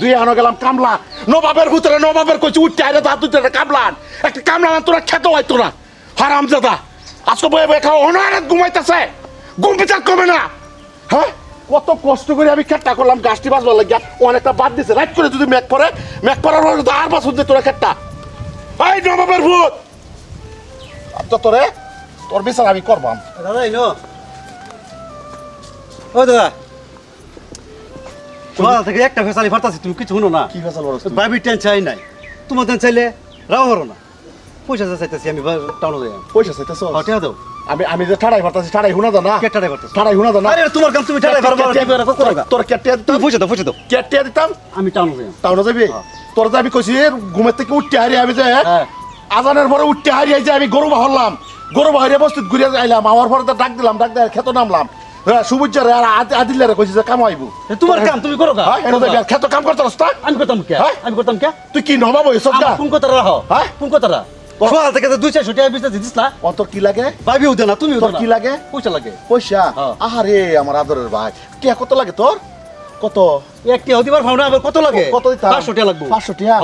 দুই আনো গেলাম কামলা। নবাবের ভিতরে, নবাবের কইছি, উঠতে আইরে তা তুই একটা কামলান। একটা কামলা না, তোরা খেতে হয়তো না। হারাম জাদা। আজকে বয়ে বয়ে খাওয়া অনারাত ঘুমাইতেছে। ঘুম বিচার কমে না। হ্যাঁ? কত কষ্ট করে আমি খেট্টা করলাম, গাছটি বাঁচবার লাগিয়া অনেকটা বাদ দিছে। রাইট করে যদি ম্যাক পরে ম্যাক পরার আর বাঁচুন তোরা খেট্টা। এই নবাবের ভূত! তো তোরে, তোর বিচার আমি করবাম। দাদা ও দাদা তোমার থেকে একটা ফেসালি ফাটাছি তুমি কিছু শুনো না। কি ফেসাল বড় বাবির টেন চাই নাই। তোমার টেন চাইলে রাও হরো না। পয়সা চাইতেছি আমি টাউনে যাই পয়সা চাইতেছ? হটিয়া দাও। আমি আমি যে ঠাড়াই ফাটাছি ঠাড়াই হুনা দা না। কেটারে করতেছ ঠাড়াই হুনা দা না। আরে তোমার কাম তুমি টাকা করবা তোর কেটে তুমি পয়সা দাও পয়সা দাও। কেটে দিতাম? আমি টাউনে যাই টাউনে যাবি? হ্যাঁ। তোর যে আমি কইছি ঘুমের থেকে উঠতে হারি আমি যে হ্যাঁ। আজানের পরে উঠতে হারি যে আমি গরু বাহরলাম। গরু বাহিরে বস্তিত ঘুরে আইলাম। আমার পরে ডাক দিলাম ডাক দিয়ে খেত নামলাম। হ্যাঁ সুবুজ্জার আর আদিল্লারে কইছি যে কাম আইবো তোমার কাম তুমি করো হ্যাঁ এনে দেখি খেত কাম করতে রাস্তা আমি করতাম কে? হ্যাঁ? আমি করতাম কে? তুই কি নবাব হইছ গা? কোন কথা রাখো? হ্যাঁ? কোন কথা রা সোয়াল থেকে দুই চারশো টাকা বিশ দিস না? অন্তর কি লাগে? ভাবি উদে না তুমি কি লাগে? পয়সা লাগে। পয়সা? হ্যাঁ। আহারে আমার আদরের ভাই। টিয়া কত লাগে তোর? কত? একটি হদিবার ভাবনা আবার কত লাগে? কত দিতাম পাঁচশো টাকা লাগবো। পাঁচশো টিয়া।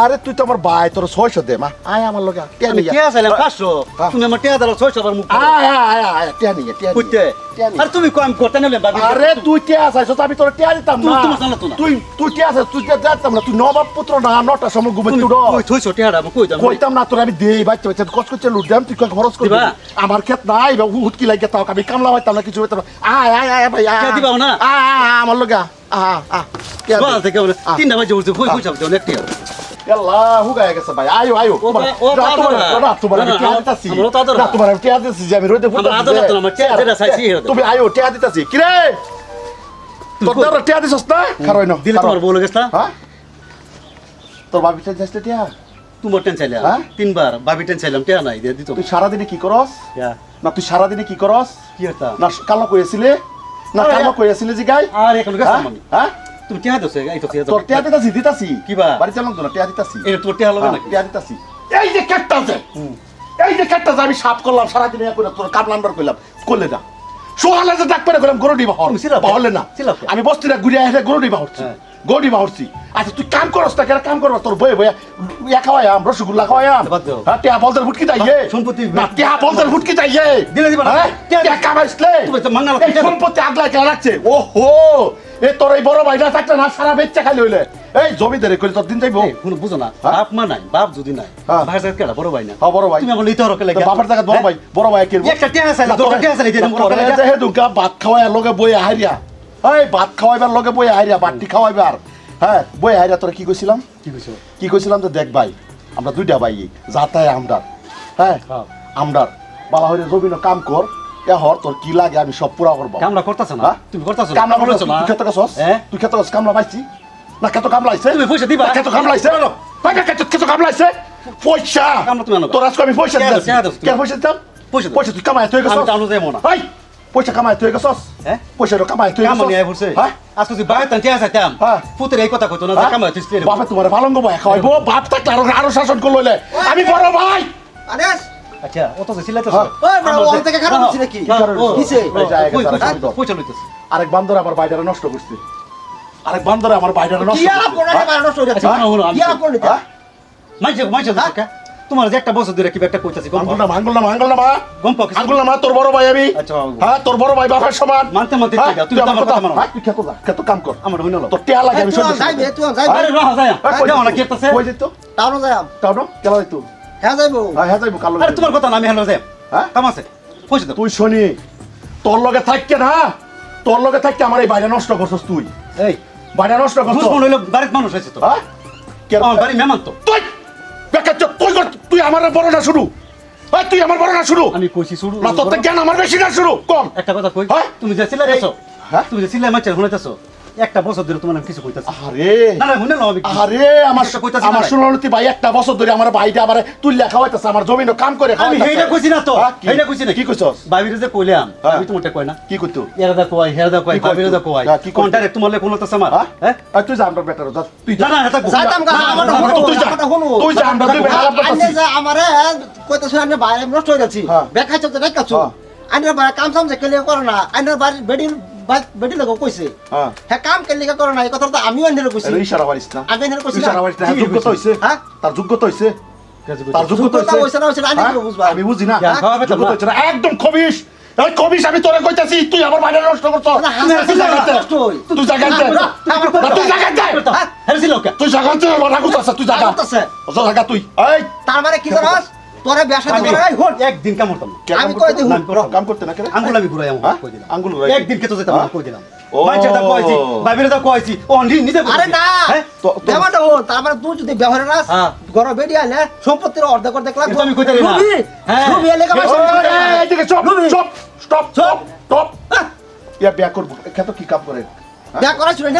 আরে তুই তো আমার ভাই তোর ছয়শো দে মা। আয় আমার লগে টিয়া আমি নিয়ে টিয়া চাইলাম পাঁচশো। তুমি আমার টিয়া দিলো ছয়শো আবার মুখ আয় আয় আয় আয় টিয়া নিয়ে টিয়া নিয়ে। বুঝতে টিয়া নিয়ে। আর তুমি কম করতে নেবে ভাবি আরে তুই কে আছিস আমি তোর টিয়া দিতাম তুই- না। তোমার না। তুই তুই কে আছিস তুই কে জানতাম না তুই নবাব পুত্র না নটা সময় তুই আমি কইতাম না তোর আমি দেই বাচ্চা বাচ্চা কষ্ট করছে লুট দাম তুই খরচ করবি। আমার ক্ষেত নাই বা হুটকি লাগে তাও আমি কামলা হইতাম না কিছু হইতাম না। আয় আয় আয় ভাই টিয়া দিবাও না? আয় আয় আয়, আমার লগে তিনটা বাজে উঠছে কই কই যাবে বাবা। না, টিয়া। তুমি আয়ো টিয়া দিতাছি। কি রে তোর কই? দ্বারা টিয়া দিছস না? খারোই না দিলে তোমার বউ গেছ না? হ্যাঁ? তোর বাবি টিয়া দিছস টিয়া? তোমার টেন চাইলাম হ্যাঁ? তিনবার ভাবি টেন চাইলাম টিয়া নাই দিয়ে দিত। তুই সারাদিনে কি করস? না তুই সারাদিনে কি করস? কি না কালো কইছিলে না আরে, কই কইছিলে যে গাই? আর এখন গাছ হ্যাঁ? হ্যাঁ তুমি টিয়া দছে এই তো টিয়া তোর টিয়া দিতাছি দিতাছি কিবা? বাড়ি চালাম তো না টিয়া দিতাছি এটা তোর টিয়া লবে না টিয়া দিতাছি এই যে কেটটা আছে এই যে কেটটা আমি সাফ করলাম সারাদিনে এখন তোর কামলান্ডার কইলাম। করলে না সোহালে যে ডাক পেরে করলাম গরু ডিবা হর তুমি ছিলাপ? বাহলে না? আমি বস্তিটা ঘুরে আসে গরু ডিবা হরছি হ্যাঁ। গরু ডিবা হরছি আচ্ছা তুই কাম করস না কেন? কাম করবা তোর বয়ে বয়ে। ইয়া খাওয়াইয়াম রসগোল্লা খাওয়াইয়াম বাদ দাও। হ্যাঁ টিয়া বলদের ফুটকি যাইয়ে সম্পত্তি না টিয়া বলদের ফুটকি যাইয়ে দিলে দিবা না? হ্যাঁ টিয়া- কামাইছলে সম্পত্তি আগলাই কেন রাখছে ও হো এ তোর এই বড় ভাইটা থাকলে না সারা বেচ্চা খালি হইলে। এই জমিদারে করে তোর দিন যাইবো। কোনো বুঝো না। হ্যাঁ? বাপ মা নাই বাপ যদি নাই। ভাই সাথে কেডা বড় ভাই না। হ্যাঁ বড় ভাই। তুমি আমার লিতে হরকে লাগে। বাপের জায়গা বড় ভাই বড় ভাই কিরবো একটা টিয়া চাইলাম দুটো টিয়া তোরে যে হে দুকা ভাত খাওয়াই লগে বই হারিয়া। এই ভাত খাওয়াইবার লগে বই হারিয়া বাটি খাওয়াইবার। হ্যাঁ বই হারিয়া তোরা কি কইছিলাম? কি কইছো কি কইছিলাম তো দেখ ভাই আমরা দুইটা ভাই যাতায় আমদার হ্যাঁ হ্যাঁ। আমদার বালা হইলে জমিন কাম কর এ হর তোর কি লাগে আমি সব পুরা করব। কামলা করতাছ না? হ্যাঁ? তুমি করতাছ কামলা করছ না তুই খেতে গেছস? হ্যাঁ? তুই খেতে গেছস? কামলা পাইছি? না খেতে কামলা আইছে তুমি পয়সা দিবা? না খেতে কামলা আইছে ভাই খেতে খেতে কামলা আইছে পয়সা! কামলা তুমি আনো। তোর আজকে আমি পয়সা দিতাছি কে পয়সা দিতাম পয়সা পয়সা তুই কামাই তুই গেছস? আমি টাউনে যাইবো না। পয়সা কামাই তুই গেছস হ্যাঁ? পয়সা কামাই তুই কাম গেছস নিয়ে পড়ছে হ্যাঁ আজকে যদি বাইরে টিয়া চাইতাম হ্যাঁ। পুতের এই কথা কইতো না হ্যাঁ? কাম হইতিস বাপে তোমার ভালঙ্গ ভাই খাওয়াইবো বাপ থাকলে আরও আরও শাসন করল আমি বড় ভাই আরেস আচ্ছা অত যে হ্যাঁ। ওই বড়, ওখান থেকে খারাপ হচ্ছে নাকি? শুনতো। পয়সা লইতেছ আরেক বান্দর আমার বাইডারে নষ্ট করছে আরেক বান্দর আমার বাইডারে নষ্ট কি আলাপ করে করছে বাড়ি নষ্ট হয়ে যাচ্ছে? আচ্ছা, শোনো, আমি কি আলাপ করে? মাইছে মাইছে কা তোমার যে একটা বছর ধরে কি একটা কইতাছি আঙ্গুল না আঙ্গুল না আঙ্গুল না মা গম পাও কিছু? আঙ্গুল না মা তোর বড় ভাই আমি আচ্ছা। হ্যাঁ তোর বড় ভাই বাপের সমান মানতে মানতে হ্যাঁ, ঠিক আছে, তুই আমার কথা কথা মানো। হ্যাঁ, তুই খেত যা খেত কাম কর আমার হইল না তোর টিয়া লাগে আমি তুই সহ্য তুই যাইবে। আরে রাহ হ্যাঁ, কই যাও না যেত? কেতাছে কই যেত? টাউনে যাইম। তাও না? কেলা যাইতো? হ্যাঁ যাইবো। হ্যাঁ, হ্যাঁ যাইবো, কালো আরে তোমার কথা না আমি হলো যাই হ্যাঁ? কাম আছে দাও তুই শনি তোর লগে থাককে না তোর লগে থাককে আমার এই বাইরে নষ্ট করছস তুই এই বাইরে নষ্ট করছস হইল বাড়ির মানুষ হয়েছে তো হ্যাঁ কে- আমার বাড়ি মেহমান তো তুই তুই আমার বড় না শুরু। হয় তুই আমার বড় না শুরু। আমি কইছি শুরু না তোর জ্ঞান আমার বেশি না শুরু। কম। একটা কথা কই হ্যাঁ? তুমি যে চিল্লাইতেছো হ্যাঁ? তুমি যে চিল্লাই মারছো শুনাইতেছো একটা বছর ধরে তোমার কিছু কইতাছি। আরে না না শুনে নাও আরে আমার কইতাছি আমার না ভাই। শুনলতি ভাই একটা বছর ধরে আমার ভাইটা আমার তুই লেখা হইতাছে আমার জমিনও কাম করে আমি। হেইটা কইছি না তো হ্যাঁ? হেইটা কইছি না। কি কইছস? বাবিরে যে কইলাম। আমি তোমারটা কই না? কি করতো এরা দা কই হেরা দা কই কি বাবিরে দা কই হ্যাঁ, কি? কোনটারে তোমার লে কোন তো আমার? হ্যাঁ? হ্যাঁ? তুই যা আমরা বেটার যা। তুই না যা না এটা যাইতাম গা, না, না, না, হলো, তুই যা। তুই যা। আমরা দুই বেটা আলাপ আইনে আমারে কইতাছে, আইনে বাইরে নষ্ট হয়ে যাচ্ছি। হ্যাঁ। তো বেকাইছো। আইনের বাইরে কাম সাম যে কেলিয়া করো না। আইনের বাড়ির বেটি লোক কইছে হ্যাঁ হ্যাঁ কাম কেন লিখা করো না এই কথাটা তো আমিও এনে কইছি ইশারা পারিস না। আমি এনে কইছি না ইশারা পারিস না। কি যোগ্যতা হইছে হ্যাঁ? তার যোগ্যতা হইছে তার যোগ্যতা? যোগ্যতা হইছে হইছে না হইছে না, আমি? বুঝবা? আমি বুঝি না। যোগ্যতা হইছে না। একদম খবিস এই খবিস আমি তোরে কইতাছি তুই আমার বাইরে নষ্ট করছ না, তুই নষ্ট হই। তুই তুই জায়গাতে হেরেছিল কে তুই জায়গাতে আমার রাগুত আছে তুই জায়গা রাগুত আছে। তুই। এই! তার মানে কি জানাস তোরে বেশা দি করাই হল একদিন কাম করতাম আমি কই দেব কাম করতে না কেন? আঙ্গুল আমি ঘুরাই আমি হ্যাঁ? কই দিলাম? আঙ্গুল ঘুরাই। একদিন কে তো যেতাম না। কই দিলাম হ্যাঁ? তুই যদি ব্যবহারে না ঘর বেডি সম্পত্তির অর্ধেক অর্ধেক লাগ chop chop stop chop. Top ইয়া ব্যাক কি কাম করে? ব্যাক করা শুনে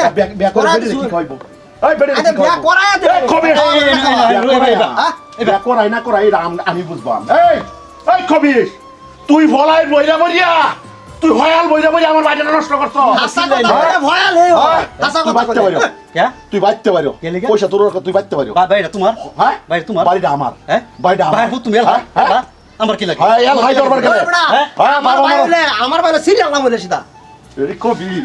এই বেরিয়ে আরে বিয়া করায় দে কবির। এই, এই, এই, এই, করাই না। হ্যাঁ? করাই এটা আম- বুঝবাম এই এই কবির তুই ভলাই বইরা বইরা তুই হয়াল বইরা বইরা আমার বাড়িটা নষ্ট করছ। হাসা কথা বলে ভয়াল হে হ্যাঁ, হাসা কথা বলে। পারো কে? তুই বাঁচতে পারো পয়সা তোর তুই বাঁচতে পারো বাইরে তোমার? হ্যাঁ? বাইরে তোমার? বাড়িটা আমার। হ্যাঁ? বাড়িটা আমার। বাইরে তুমি এলা। হ্যাঁ? আমার কি লাগে? হ্যাঁ এল হাই দরবার গেলে হ্যাঁ? হ্যাঁ, আমার। বাইরে আমার বাইরে সিরিয়াল নাম বলে সিধা এই কবির।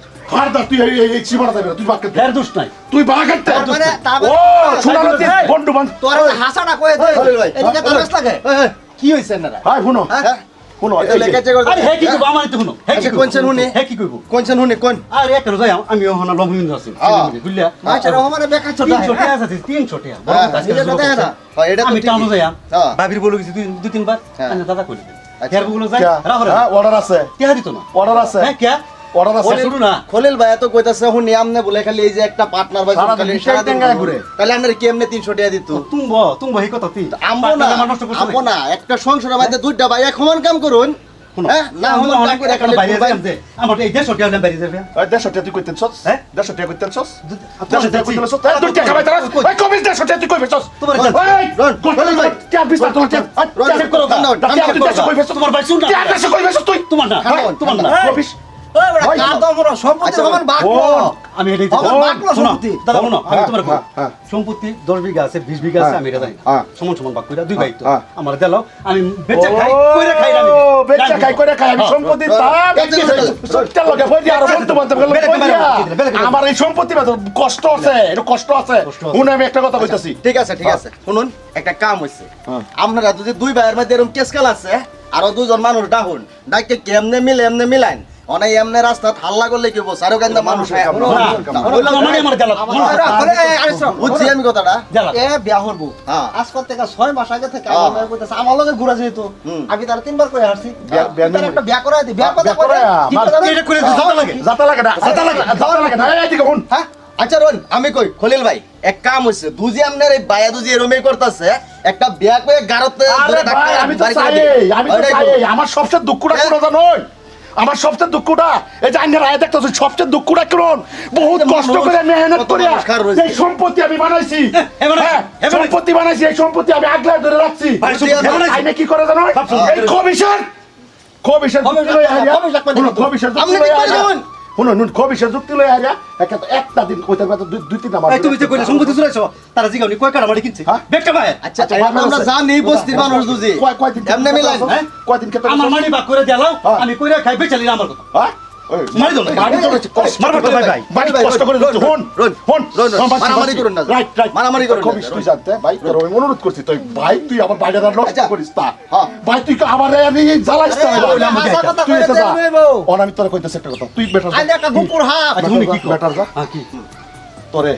আমি ওখানে লবমিন আমি বাবির বলে গেছি তিনবার দাদা আছে। কে দিত না? অর্ডার আছে। হ্যাঁ খলিল ভাই তো কইতাছে হুন আমনে বলে খালি এই যে একটা পার্টনার ভাই খালি সারা দিন ঘুরে তাহলে আপনার কি এমনি 300 টাকা দিত তুমি ব তুমি ভাই কত তুই আমবো না আমবো না একটা সংসারের মধ্যে দুইটা ভাই এক সমান কাম করুন তোমার না সম্পত্তি দশ বিঘা আছে বিশ বিঘা আছে আমি সমান সমান বাক দুই ভাই তো। আমার দেলো আমি হ্যাঁ। হ্যাঁ। আমার এই সম্পত্তি কষ্ট আছে কষ্ট আছে। আমি একটা কথা আচ্ছা, কইতাছি। ঠিক আছে ঠিক আছে। শুনুন একটা কাম হয়েছে আপনারা যদি দুই ভাইয়ের মধ্যে এরকম কেসকাল আছে আরও দুজন মানুষ ডাহুন ডাকে কেমনে মিলে এমনে মিলাইন? অনেক এমনে রাস্তা হাল্লা করলে কি বস আরও কেন মানুষ হ্যাঁ। বুঝছি আমি কথাটা এ বিয়া হরবো হ্যাঁ। আজকাল থেকে ছয় মাস আগে থেকে হ্যাঁ। আমার লগে ঘুরা যেহেতু আমি তার তিনবার করে আসছি বিয়া- বিয়া একটা বিয়া করাই দি বিয়া হ্যাঁ, কথা বিয়া কই করায়া, আমার- এটা করে যাতা লাগে যাতা লাগে না লাগে না, যাতা লাগে না এই দিকে হ্যাঁ আচ্ছা রোন আমি কই খলিল ভাই এক কাম হইছে দুজি আপনার এই বায়া দুজি এরমই করতেছে একটা বিয়া করে গারতে আমি তো চাই আমি তো চাই আমার সবচেয়ে দুঃখটা হ্যাঁ। কোন জানো আমার সবচেয়ে দুঃখটা এই যে আইনের রায় দেখতেছ সবচেয়ে দুঃখটা কেমন বহুত কষ্ট করে মেহনত করে। এই সম্পত্তি আমি বানাইছি হ্যাঁ বানাইছি। সম্পত্তি বানাইছি এই সম্পত্তি আমি আগলা ধরে রাখছি। আইনে কি করে জানো। এই কমিশন কমিশন কমিশন শুনো নুন কবিসে যুক্তি লই আইরা একটা একটা দিন কইতে পারতো দুই তিন আমার তুমি যে কইলা সম্পত্তি চুরাইছো তারা জিগাউনি কয় কাটা মারি কিনছে হ্যাঁ? বেটা ভাই আচ্ছা, আচ্ছা আমরা আচ্ছা, আচ্ছা। জানি বস্তির হ্যাঁ, মানুষ দুজি কয় কয় দিন এমনে মিলাই হ্যাঁ? কয় দিন আমার মানি বাক করে দিলাও আমি কইরা খাই বেচালি আমার কথা। হ্যাঁ? মারি দাও না। বাড়ি তো কষ্ট তো ভাই, ভাই। বাড়ি কষ্ট করে হন, হন, মারামারি করুন না, রাইট, রাইট। মারামারি করুন না, কবিস তুই জানতে, ভাই, তোর আমি অনুরোধ করছি, তুই, ভাই, তুই আমার বাইরে আর নষ্ট। করিস তা। হ্যাঁ। ভাই, তুই আমার আমি জ্বালাইস না, কথা তুই কইলে যা। অন, আমি তোরে কইতেছি একটা কথা, তুই যা। আইলে একটা গুপুর হাত যা, কি better যা। হ্যাঁ কি তোরে,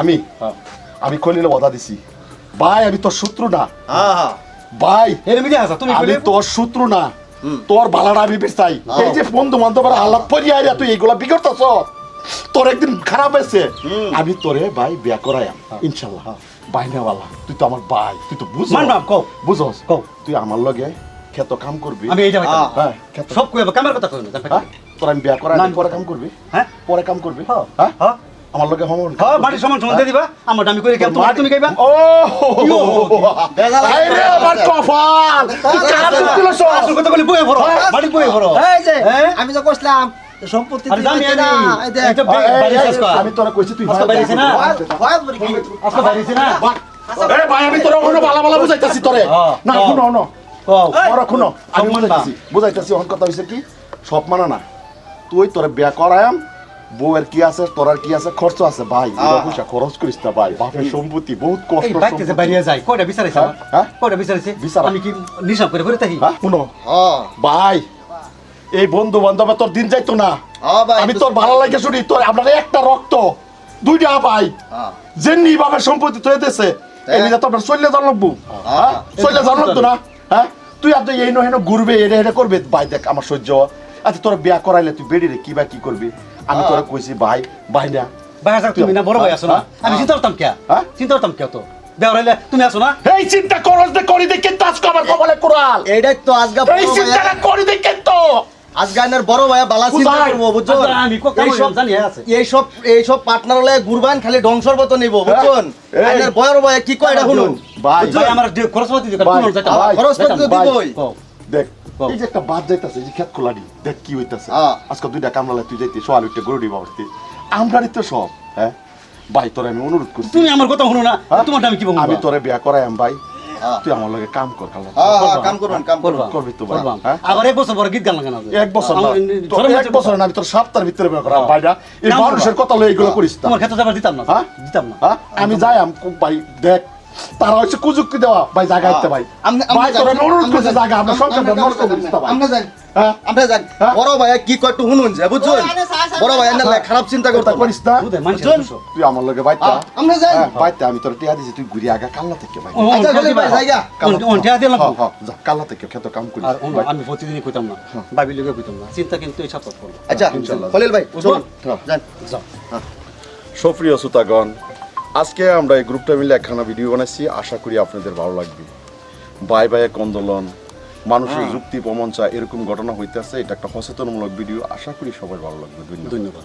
আমি আমি খলিলে বাধা দিছি ভাই আমি তোর শত্রু না হ্যাঁ হ্যাঁ ভাই এর মিডিয়া আছে তুমি আমি তোর শত্রু না। তোর ভালাটা আমি চাই এই যে বন্ধু বান্ধবের হালাত পরিয়া তুই এইগুলা বিগড়তাছ? তোর একদিন খারাপ হয়েছে। আমি তোরে ভাই বিয়া করাইম ইনশাল্লাহ। বাইনাওয়ালা। তুই তো আমার ভাই তুই তো বুঝ মানবাম, কও। বুঝস? কও। তুই আমার লগে ক্ষেত কাম করবি। আমি হইতাম। হ্যাঁ। হ্যাঁ ক্ষেত সব কামের কথা হ্যাঁ তোর আমি বিয়া করাই পরে কাম করবি? হ্যাঁ। পরে কাম করবি? হ্যাঁ। হ্যাঁ? হ্যাঁ। আমার লগে হমন হ্যাঁ মাটির সমান সমান দিয়ে দিবা। আমার আমি কই কেন তুমি তুমি কইবা ও! আমার কপাল! কার দিল সব। আসল কথা বলি বইয়ে ভরো। মাটি বইয়ে ভরো। এই যে হ্যাঁ? আমি তো কইছিলাম সম্পত্তি আরে না, এই দেখ। আমি কর। তোরা কইছি তুই বাইরেছি না? আজকে না ভাই আমি তোরা ওখানে বালা বালা বুঝাইতাছি তোরে। হ্যাঁ, না হ্যাঁ। শুনো কও ওরা শুনো আমি বুঝাইতাছি। বুঝাইতাছি অন কথা হইছে কি? সব মানা না। তুই তোরে বিয়া করায়াম বউয়ের কি আছে তোরার কি আছে খরচ আছে ভাই। পয়সা খরচ করিস না ভাই। বাপের সম্পত্তি বহুত কষ্ট এই বাইতে যে বাইরে যাই। কয়টা বিচারাইছে হ্যাঁ? হ্যাঁ? কয়টা বিচারাইছে বিচারা। আমি কি নিশাব করে করে থাকি হ্যাঁ? শুনো। হ্যাঁ। ভাই এই বন্ধু বান্ধব তোর দিন যাইতো না। আমি তোর ভালো লাগে শুনি তোর আপনার একটা রক্ত দুইটা ভাই। যেমনি বাবার সম্পত্তি তুই দেশে হ্যাঁ। এমনি তো আপনার চললে জান লাগবো। চললে জান লাগতো না? হ্যাঁ? তুই আর তুই এই নয় হেন ঘুরবে এটা এটা করবে? ভাই দেখ আমার সহ্য আচ্ছা তোর বিয়া করাইলে তুই বেড়ি রে কি বা কি করবি? আমি হ্যাঁ। তোরা কইছি ভাই ভাই না। ভাই তুমি না বড় ভাই আসো না? হ্যাঁ? আমি চিন্তা করতাম কে? হ্যাঁ? চিন্তা করতাম কে তো? দেওয়ার তুমি আসো না? এই চিন্তা করস দে করি দে কিন্তু আজকে আমার কপালে কোরাল এইটাই তো বড় এই চিন্তাটা করি দে কিন্তু আজকে আইনের বড় ভাইয়া বালা চিন্তা? করব বুঝছ? কেমন এইসব জানি আছে। এইসব এইসব পার্টনার হলে ঘুরবান খালি ধ্বংসর মতো নিব বুঝছেন? এই। আইনের বড় ভাইয়া কি কয় এটা শুনুন। ভাই আমার খরচপাতি দিতে ভাই, কোন যাইতাম ভাই, খরচ করতে তো দিবই। দেখ। এই যে একটা বাদ যাইতাছে এই যে খেত খোলাডি দেখ কি হইতাছে। আজকে দুইটা তুই যাইতে সোয়াল উঠতে গরু দিবা উঠতে আমরারই তো সব হ্যাঁ? ভাই তোরে আমি অনুরোধ করছি। তুমি আমার কথা শুনো না হ্যাঁ? তোমার আমি কি বলব? আমি তোরে বিয়া করাইম ভাই। তুই আমার লগে কাম কর কাম কাম করবা করবি তো ভাই, হ্যাঁ? আবার এক বছর পরে গীত গান লাগানো এক বছর তোর এক বছর না আমি তোর সপ্তাহের ভিতরে বিয়া হ্যাঁ। ভাইরা। এই মানুষের। কথা লই এগুলো করিস না। তোমার ক্ষেত্রে যাবার দিতাম না। হ্যাঁ? দিতাম না। আমি যাই আম ভাই দেখ। তারা হচ্ছে কুযুক্তি দেওয়া ভাই জায়গা আইতে ভাই। তোর অনুরোধ করছি জায়গা আমরা আমনে- সংসারটা আমনে নষ্ট করিস না ভাই হ্যাঁ? আমরা যান হ্যাঁ? বড় ভাইয়া কি কয় একটু শুনুন যে বুঝছেন? ওই, বড় ভাই আনে, খারাপ চিন্তা করতে কথা না। বুঝে মানুষের বুঝছেন? দুশো। তুই আমার লগে বাইতে হ্যাঁ, আমরা যাই। হ্যাঁ, আমি তোর টিয়া দিছি তুই ঘুরে আগা কাল্লা থেকে ভাই আচ্ছা, ভাই, জায়গা। ও, ও, টিয়া দিলাম। হ্যাঁ, হ্যাঁ, যা, কাল্লা থেকে খেতে কাম। আমি প্রতিদিনই কইতাম না। ভাবি লোকে কইতাম না। চিন্তা কিন্তু এই আচ্ছা। খলিল ভাই? যান। যাও। সুপ্রিয় শ্রোতাগণ আজকে আমরা এই গ্রুপটা মিলে একখানা ভিডিও বানাইছি। আশা করি আপনাদের ভালো লাগবে। বাই বাই এক আন্দোলন মানুষের যুক্তি প্রমঞ্চা এরকম ঘটনা হইতেছে। এটা একটা সচেতনমূলক ভিডিও আশা করি সবার ভালো লাগবে। ধন্যবাদ। ধন্যবাদ।